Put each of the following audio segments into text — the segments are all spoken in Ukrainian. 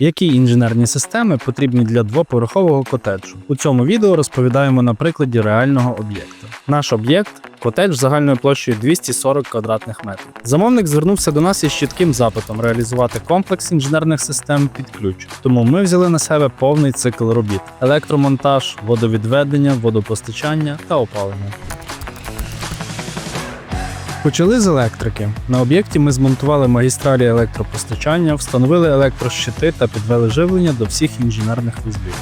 Які інженерні системи потрібні для двоповерхового котеджу? У цьому відео розповідаємо на прикладі реального об'єкта. Наш об'єкт котедж загальною площею 240 квадратних метрів. Замовник звернувся до нас із чітким запитом реалізувати комплекс інженерних систем під ключ. Тому ми взяли на себе повний цикл робіт: електромонтаж, водовідведення, водопостачання та опалення. Почали з електрики. На об'єкті ми змонтували магістралі електропостачання, встановили електрощити та підвели живлення до всіх інженерних вузлів.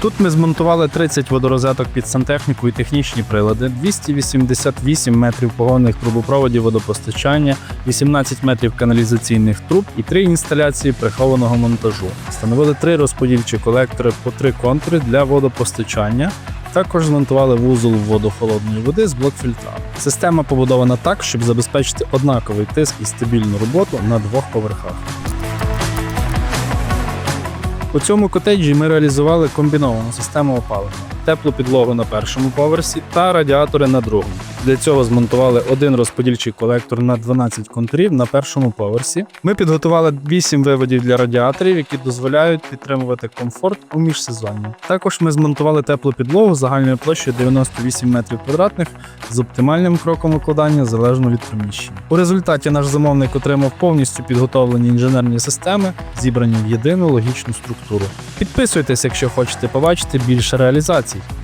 Тут ми змонтували 30 водорозеток під сантехніку і технічні прилади, 288 метрів погонних трубопроводів водопостачання, 18 метрів каналізаційних труб і 3 інсталяції прихованого монтажу. Встановили 3 розподільчі колектори по 3 контури для водопостачання. Також змонтували вузол воду холодної води з блок-фільтрами. Система побудована так, щоб забезпечити однаковий тиск і стабільну роботу на двох поверхах. У цьому котеджі ми реалізували комбіновану систему опалення, теплу підлогу на першому поверсі та радіатори на другому. Для цього змонтували один розподільчий колектор на 12 контурів на першому поверсі. Ми підготували 8 виводів для радіаторів, які дозволяють підтримувати комфорт у міжсезонні. Також ми змонтували теплу підлогу загальною площею 98 метрів квадратних з оптимальним кроком викладання залежно від приміщення. У результаті наш замовник отримав повністю підготовлені інженерні системи, зібрані в єдину логічну структуру. Підписуйтесь, якщо хочете побачити більше реалізацій. Merci.